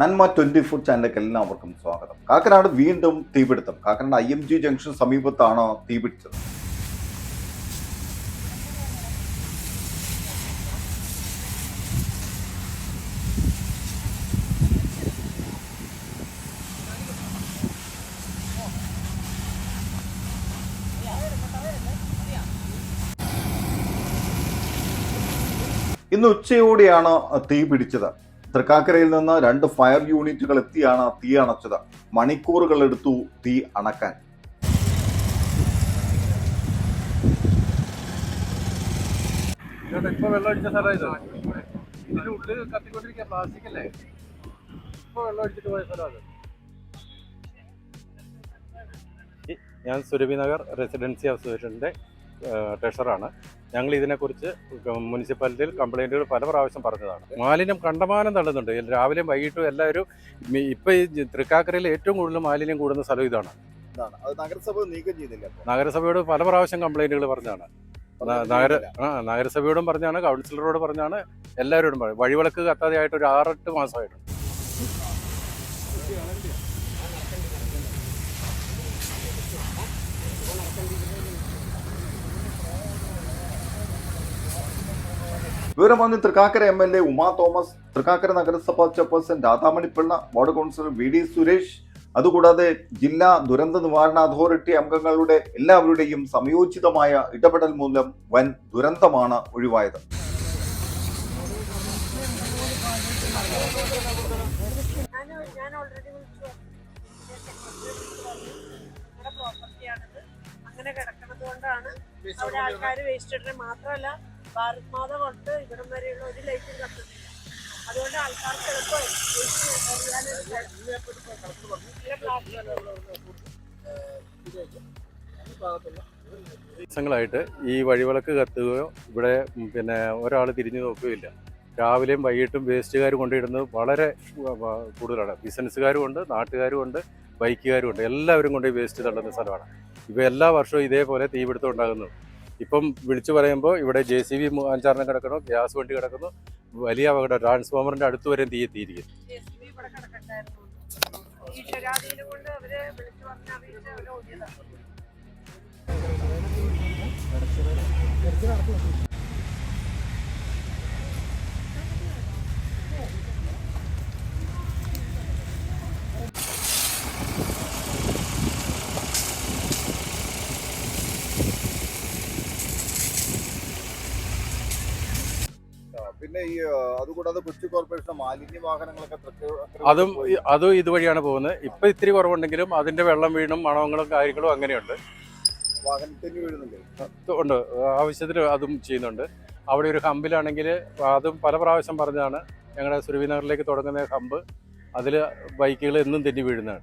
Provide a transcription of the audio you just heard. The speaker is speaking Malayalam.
നന്മ ട്വന്റി ഫോർ ചാനലിലേക്ക് എല്ലാവർക്കും സ്വാഗതം. കാക്കനാട് വീണ്ടും തീപിടുത്തം. Kakkanad I M G junction സമീപത്താണ് തീപിടിച്ചത് ഇന്ന് ഉച്ചയോടെയാണ് തീ പിടിച്ചത് തൃക്കാക്കരയിൽ നിന്ന് രണ്ട് ഫയർ യൂണിറ്റുകൾ എത്തിയാണ് തീ അണച്ചത്. മണിക്കൂറുകൾ എടുത്തു തീ അണക്കാൻ. ഇപ്പൊ വെള്ളം അടിച്ച സ്ഥലം ഇത്? ഇതിന്റെ ഉള്ളിൽ കത്തിക്കൊണ്ടിരിക്കുക പ്ലാസ്റ്റിക് അല്ലേ? ഇപ്പൊ വെള്ളം അടിച്ചിട്ട് പോയ ഞാൻ സുരഭി നഗർ റെസിഡൻസി അസോസിയേഷന്റെ ട്രഷറാണ് ഞങ്ങൾ ഇതിനെക്കുറിച്ച് മുനിസിപ്പാലിറ്റിയിൽ കംപ്ലൈന്റുകൾ പല പ്രാവശ്യം പറഞ്ഞതാണ്. മാലിന്യം കണ്ടമാനം തള്ളുന്നുണ്ട്. രാവിലെയും വൈകിട്ടും എല്ലാവരും ഇപ്പോൾ ഇപ്പൊ ഈ തൃക്കാക്കരയിൽ ഏറ്റവും കൂടുതൽ മാലിന്യം കൂടുന്ന സ്ഥലം ഇതാണ്. നഗരസഭ നീക്കം ചെയ്തില്ല നഗരസഭയോട് പല പ്രാവശ്യം കംപ്ലൈന്റുകൾ പറഞ്ഞതാണ് നഗര ആ നഗരസഭയോടും പറഞ്ഞാണ് കൗൺസിലറോട് പറഞ്ഞാണ് എല്ലാവരോടും പറഞ്ഞു. വഴിവിളക്ക് കത്താതെ ആയിട്ട് ഒരു ആറെട്ട് മാസമായിട്ടുണ്ട്. വിവരമന്ത്രി Thrikkakara M L A Uma Thomas Thrikkakara നഗരസഭാ chairperson Radhamani Pillai ward councillor V D Suresh അതുകൂടാതെ ജില്ലാ ദുരന്ത നിവാരണ അതോറിറ്റി അംഗങ്ങളുടെ എല്ലാവരുടെയും സംയോജിതമായ ഇടപെടൽ മൂലം വൻ ദുരന്തമാണ് ഒഴിവായത് അങ്ങനെ കിടക്കുന്നത് കൊണ്ടാണ് അവിടെ ആൾക്കാർ വേസ്റ്റ് ഇടുന്നത് മാത്രമല്ല ഭാരത് മാത ഇവിടം വരെയുള്ള ഒരു ലൈറ്റും കത്തുന്നില്ല. അതുകൊണ്ട് ആൾക്കാർക്ക് ദിവസങ്ങളായിട്ട് ഈ വഴിവിളക്ക് കത്തുകയോ ഇവിടെ പിന്നെ ഒരാൾ തിരിഞ്ഞു നോക്കുകയില്ല. രാവിലെയും വൈകിട്ടും വേസ്റ്റുകാർ കൊണ്ടിടുന്നത് വളരെ കൂടുതലാണ്. ബിസിനസ്സുകാരും ഉണ്ട് നാട്ടുകാരും ഉണ്ട് ബൈക്കുകാരും ഉണ്ട്. എല്ലാവരും കൊണ്ട് വേസ്റ്റ് തള്ളുന്ന സ്ഥലമാണ്. ഇപ്പോൾ എല്ലാ വർഷവും ഇതേപോലെ തീപിടുത്തം ഉണ്ടാകുന്നു. ഇപ്പം വിളിച്ചു പറയുമ്പോൾ ഇവിടെ ജെ സി ബി അഞ്ചാറെണ്ണം കിടക്കുന്നു ഗ്യാസ് വണ്ടി കിടക്കുന്നു വലിയ അപകടം ട്രാൻസ്ഫോമറിന്റെ അടുത്ത് വരെ തീ എത്തിയിരിക്കും JCB പിന്നെ ഈ അതുകൂടാതെ കൊച്ചി കോർപ്പറേഷൻ മാലിന്യ വാഹനങ്ങളൊക്കെ അതും അതും ഇതുവഴിയാണ് പോകുന്നത്. ഇപ്പൊ ഇത്തിരി കുറവുണ്ടെങ്കിലും അതിന്റെ വെള്ളം വീണും മണങ്ങളും കാര്യങ്ങളും അങ്ങനെയുണ്ട്. വാഹനത്തിന് വീഴുന്നുണ്ട് ഉണ്ട്. ആവശ്യത്തിന് അതും ചെയ്യുന്നുണ്ട്. അവിടെ ഒരു ഹമ്പിലാണെങ്കിൽ അതും പല പ്രാവശ്യം പറഞ്ഞതാണ് ഞങ്ങളുടെ സുരവിനഗറിലേക്ക് തുടങ്ങുന്ന ഹമ്പ് അതിൽ ബൈക്കുകൾ എന്നും തെന്നി വീഴുന്നതാണ്.